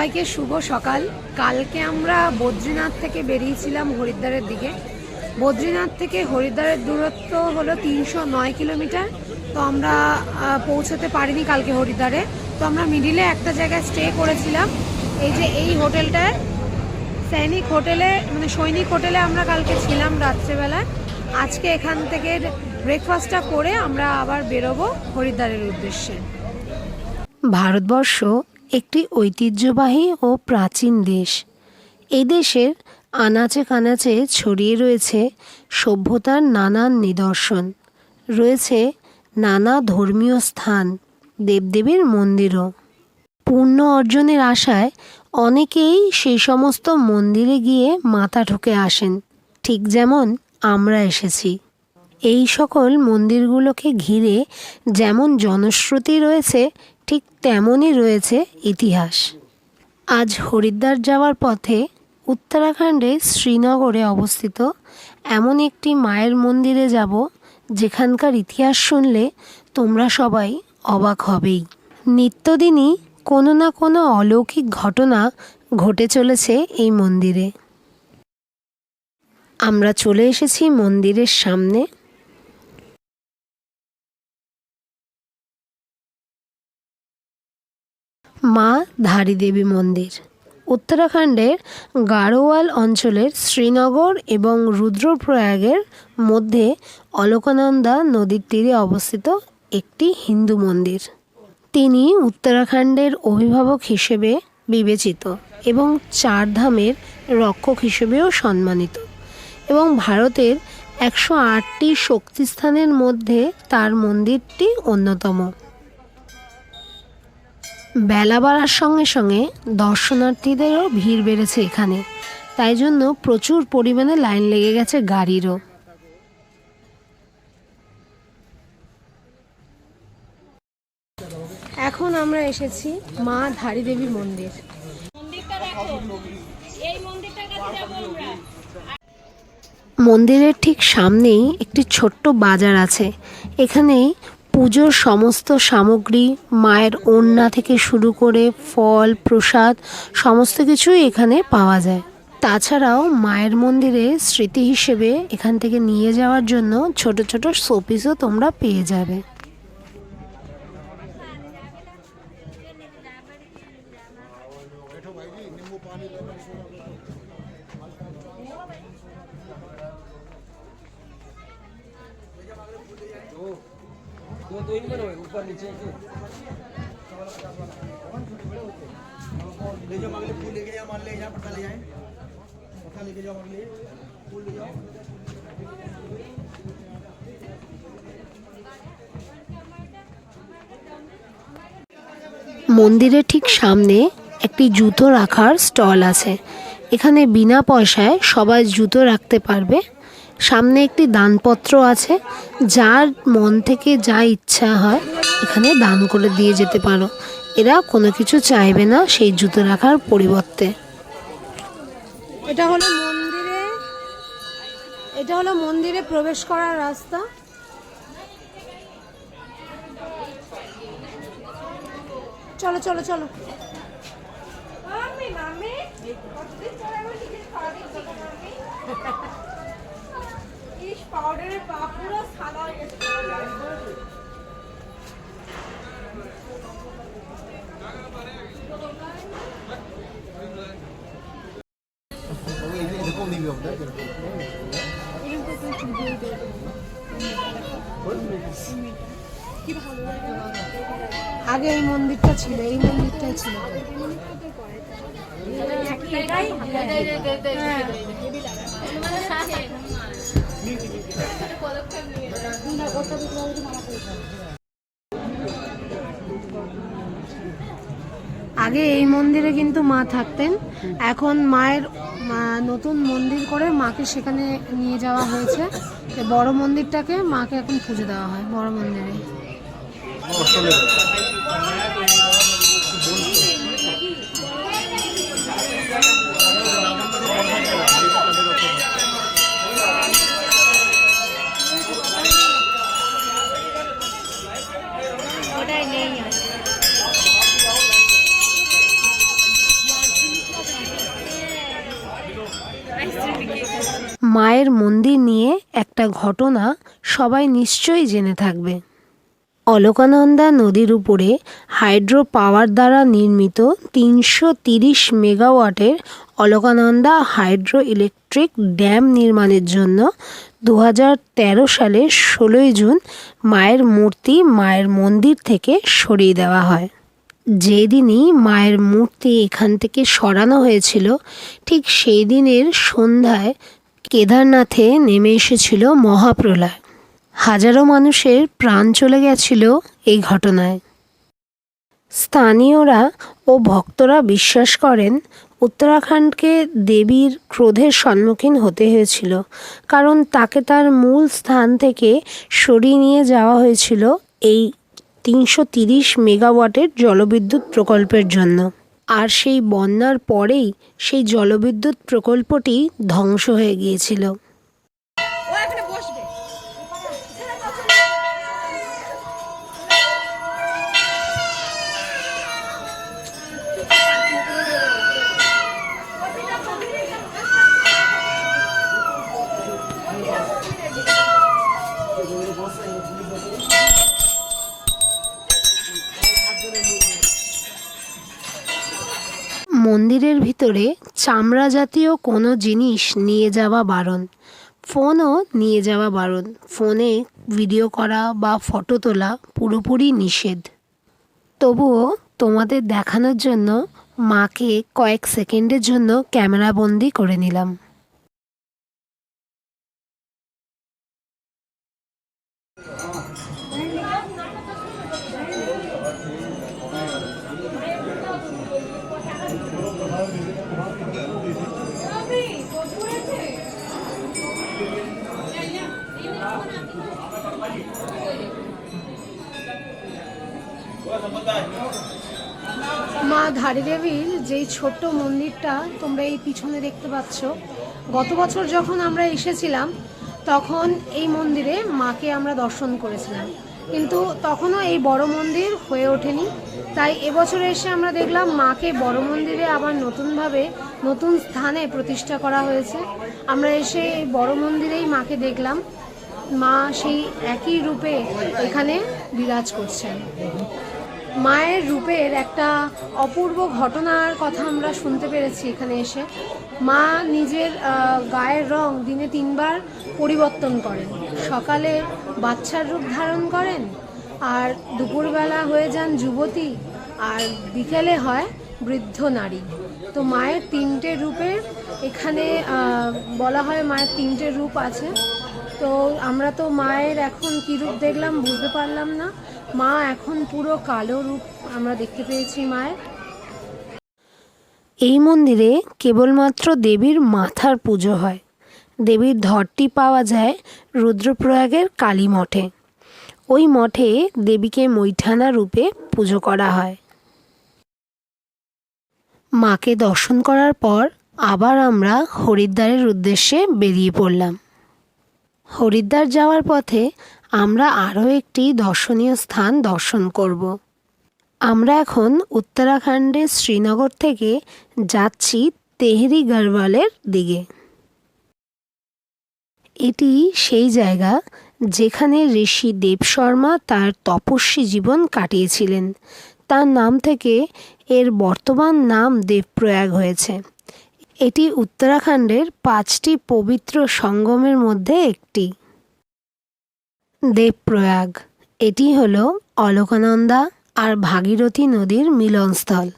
সবাইকে শুভ সকাল। কালকে আমরা বদ্রীনাথ থেকে বেরিয়েছিলাম হরিদ্বারের দিকে। বদ্রীনাথ থেকে হরিদ্বারের দূরত্ব হলো তিনশো নয় কিলোমিটার। তো আমরা পৌঁছতে পারিনি কালকে হরিদ্বারে। তো আমরা মিডিলে একটা জায়গায় স্টে করেছিলাম। এই যে এই হোটেলটায় সৈনিক হোটেলে মানে সৈনিক হোটেলে আমরা কালকে ছিলাম রাত্রেবেলায়। আজকে এখান থেকে ব্রেকফাস্টটা করে আমরা আবার বেরোবো হরিদ্বারের উদ্দেশ্যে। ভারতবর্ষ একটি ঐতিহ্যবাহী ও প্রাচীন দেশ। এই দেশের আনাচে কানাচে ছড়িয়ে রয়েছে সভ্যতার নানান নিদর্শন। রয়েছে নানা ধর্মীয় স্থান, দেবদেবীর মন্দিরও। পুণ্য অর্জনের আশায় অনেকেই সেই সমস্ত মন্দিরে গিয়ে মাথা ঠুকে আসেন। ঠিক যেমন আমরা এসেছি। এই সকল মন্দিরগুলোকে ঘিরে যেমন জনশ্রুতি রয়েছে ঠিক তেমনই রয়েছে ইতিহাস। আজ হরিদ্বার যাওয়ার পথে উত্তরাখণ্ডে শ্রীনগরে অবস্থিত এমন একটি মায়ের মন্দিরে যাব, যেখানকার ইতিহাস শুনলে তোমরা সবাই অবাক হবেই। নিত্যদিনই কোনো না কোনো অলৌকিক ঘটনা ঘটে চলেছে এই মন্দিরে। আমরা চলে এসেছি মন্দিরের সামনে। মা ধারী দেবী মন্দির। উত্তরাখণ্ডের গাড়োয়াল অঞ্চলের শ্রীনগর এবং রুদ্রপ্রয়াগের মধ্যে অলকানন্দা নদীর তীরে অবস্থিত একটি হিন্দু মন্দির। তিনি উত্তরাখণ্ডের অভিভাবক হিসেবে বিবেচিত এবং চারধামের রক্ষক হিসেবেও সম্মানিত এবং ভারতের একশো আটটি শক্তিস্থানের মধ্যে তার মন্দিরটি অন্যতম। বেলা বাড়ার সঙ্গে সঙ্গে দর্শনার্থীদেরও ভিড় বেড়েছে এখানে। তাই জন্য প্রচুর পরিমাণে লাইন লেগে গেছে গাড়িরও। এখন আমরা এসেছি মা ধারী দেবী মন্দির। মন্দিরের ঠিক সামনেই একটি ছোট্ট বাজার আছে। এখানে পুজোর সমস্ত সামগ্রী, মায়ের ওন্না থেকে শুরু করে ফল, প্রসাদ, সমস্ত কিছুই এখানে পাওয়া যায়। তাছাড়াও মায়ের মন্দিরে স্মৃতি হিসেবে এখান থেকে নিয়ে যাওয়ার জন্য ছোট ছোট শোপিসও তোমরা পেয়ে যাবে। दो दो ही बनोगे ऊपर नीचे के ले जाओ मगले फूल लेके जाओ मान ले जाओ पत्ता ले जाए पत्ता लेके जाओ मगले फूल ले जाओ মন্দিরের ঠিক সামনে একটি জুতো রাখার স্টল আছে এখানে বিনা পয়সায় সবাই জুতো রাখতে পারবে সামনে একটি দানপত্র আছে যার মন থেকে যা ইচ্ছা হয় এখানে দান করে দিয়ে যেতে পারো। এরা কোনো কিছু চাইবে না সেই জুতো রাখার পরিবর্তে। এটা হলো মন্দিরে এটা হলো মন্দিরে প্রবেশ করার রাস্তা। চলো চলো চলো। পাউডারে পা পুরো সাদা হয়ে গেছে আগে এই মন্দিরটা ছিল এই মন্দিরটাই ছিল। হ্যাঁ। আগে এই মন্দিরে কিন্তু মা থাকতেন। এখন মায়ের নতুন মন্দির করে মাকে সেখানে নিয়ে যাওয়া হয়েছে। বড় মন্দিরটাকে মাকে এখন পুজো দেওয়া হয়, বড় মন্দিরে। মায়ের মন্দির নিয়ে একটা ঘটনা সবাই নিশ্চয়ই জেনে থাকবে। অলকানন্দা নদীর উপরে হাইড্রো পাওয়ার দ্বারা নির্মিত তিনশো তিরিশ মেগাওয়াটের অলকানন্দা হাইড্রো ইলেকট্রিক ড্যাম নির্মাণের জন্য দু তেরো সালের ষোলোই জুন মায়ের মূর্তি মায়ের মন্দির থেকে সরিয়ে দেওয়া হয়। যেদিনই মায়ের মূর্তি এখান থেকে সরানো হয়েছিল, ঠিক সেই দিনের সন্ধ্যায় কেদারনাথে নেমে এসেছিল মহাপ্রলয়। হাজারো মানুষের প্রাণ চলে গেছিল এই ঘটনায়। স্থানীয়রা ও ভক্তরা বিশ্বাস করেন, উত্তরাখণ্ডকে দেবীর ক্রোধের সম্মুখীন হতে হয়েছিল, কারণ তাকে তার মূল স্থান থেকে সরিয়ে নিয়ে যাওয়া হয়েছিল এই তিনশো তিরিশ মেগাওয়াটের জলবিদ্যুৎ প্রকল্পের জন্য। আর সেই বন্যার পরেই সেই জলবিদ্যুৎ প্রকল্পটি ধ্বংস হয়ে গিয়েছিল। মন্দিরের ভিতরে চামড়া জাতীয় কোনো জিনিস নিয়ে যাওয়া বারণ। ফোনও নিয়ে যাওয়া বারণ। ফোনে ভিডিও করা বা ফটো তোলা পুরোপুরি নিষেধ। তবুও তোমাদের দেখানোর জন্য মাকে কয়েক সেকেন্ডের জন্য ক্যামেরাবন্দি করে নিলাম। মা ধারী দেবীর যেই ছোট্ট মন্দিরটা তোমরা এই পিছনে দেখতে পাচ্ছ, গত বছর যখন আমরা এসেছিলাম, তখন এই মন্দিরে মাকে আমরা দর্শন করেছিলাম। কিন্তু তখনও এই বড় মন্দির হয়ে ওঠেনি। তাই এবছরে এসে আমরা দেখলাম মাকে বড় মন্দিরে আবার নতুনভাবে, নতুন স্থানে প্রতিষ্ঠা করা হয়েছে। আমরা এসে এই বড় মন্দিরেই মাকে দেখলাম। মা সেই একই রূপে এখানে বিরাজ করছেন। মায়ের রূপের একটা অপূর্ব ঘটনার কথা আমরা শুনতে পেরেছি এখানে এসে। মা নিজের গায়ের রং দিনে তিনবার পরিবর্তন করেন। সকালে বাচ্চার রূপ ধারণ করেন, আর দুপুরবেলা হয়ে যান যুবতী, আর বিকেলে হয় বৃদ্ধ নারী। তো মায়ের তিনটে রূপের এখানে বলা হয় মায়ের তিনটে রূপ আছে। তো আমরা তো মায়ের এখন কী রূপ দেখলাম বুঝতে পারলাম না। মা এখন পুরো কালো রূপ আমরা দেখতে পেয়েছি মায়ের। এই মন্দিরে কেবলমাত্র দেবীর মাথার পুজো হয়। দেবীর ধরটি পাওয়া যায় রুদ্রপ্রয়াগের কালী মঠে। ওই মঠে দেবীকে মৈঠানা রূপে পুজো করা হয়। মাকে দর্শন করার পর আবার আমরা হরিদ্বারের উদ্দেশ্যে বেরিয়ে পড়লাম। হরিদ্বার যাওয়ার পথে আমরা আরও একটি দর্শনীয় স্থান দর্শন করব। আমরা এখন উত্তরাখণ্ডের শ্রীনগর থেকে যাচ্ছি তেহরি গড়ওয়ালের দিকে। এটি সেই জায়গা যেখানে ঋষি দেব শর্মা তার তপস্বী জীবন কাটিয়েছিলেন। তার নাম থেকে এর বর্তমান নাম দেবপ্রয়াগ হয়েছে। এটি উত্তরাখণ্ডের পাঁচটি পবিত্র সঙ্গমের মধ্যে একটি। দেবপ্রয়াগ, এটি হল অলকানন্দা আর ভাগীরথী নদীর মিলনস্থল।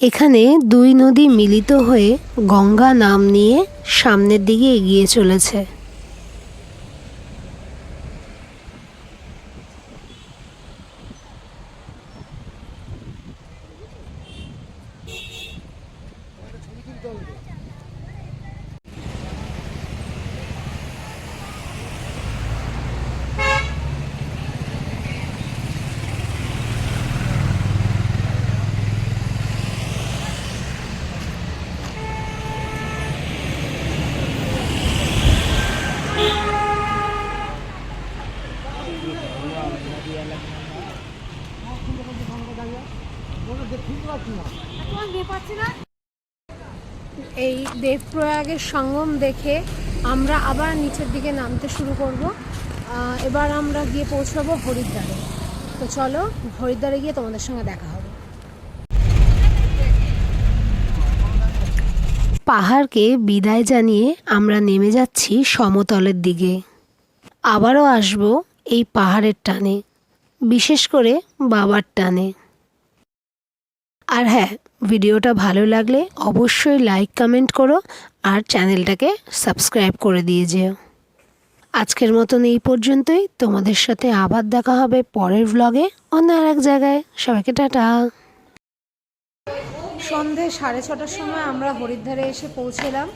এখানে দুই নদী মিলিত হয়ে গঙ্গা নাম নিয়ে সামনের দিকে এগিয়ে চলেছে এই দেবপ্রয়াগের সঙ্গম দেখে আমরা আবার নিচের দিকে নামতে শুরু করব। এবার আমরা গিয়ে পৌঁছাবো হরিদ্বারে। তো চলো, হরিদ্বারে গিয়ে তোমাদের সঙ্গে দেখা হবে। পাহাড়কে বিদায় জানিয়ে আমরা নেমে যাচ্ছি সমতলের দিকে। আবারও আসব এই পাহাড়ের টানে, বিশেষ করে বাবার টানে। আর হ্যাঁ ভিডিওটা ভালো লাগলে অবশ্যই লাইক কমেন্ট করো আর চ্যানেলটাকে সাবস্ক্রাইব করে দিয়ে যেও। আজকের মতন এই পর্যন্তই। তোমাদের সাথে আবার দেখা হবে পরের ব্লগে অন্য আর এক জায়গায়। সবাইকে টাটা। সন্ধে সাড়ে ছটার সময় আমরা হরিদ্বারে এসে পৌঁছলাম।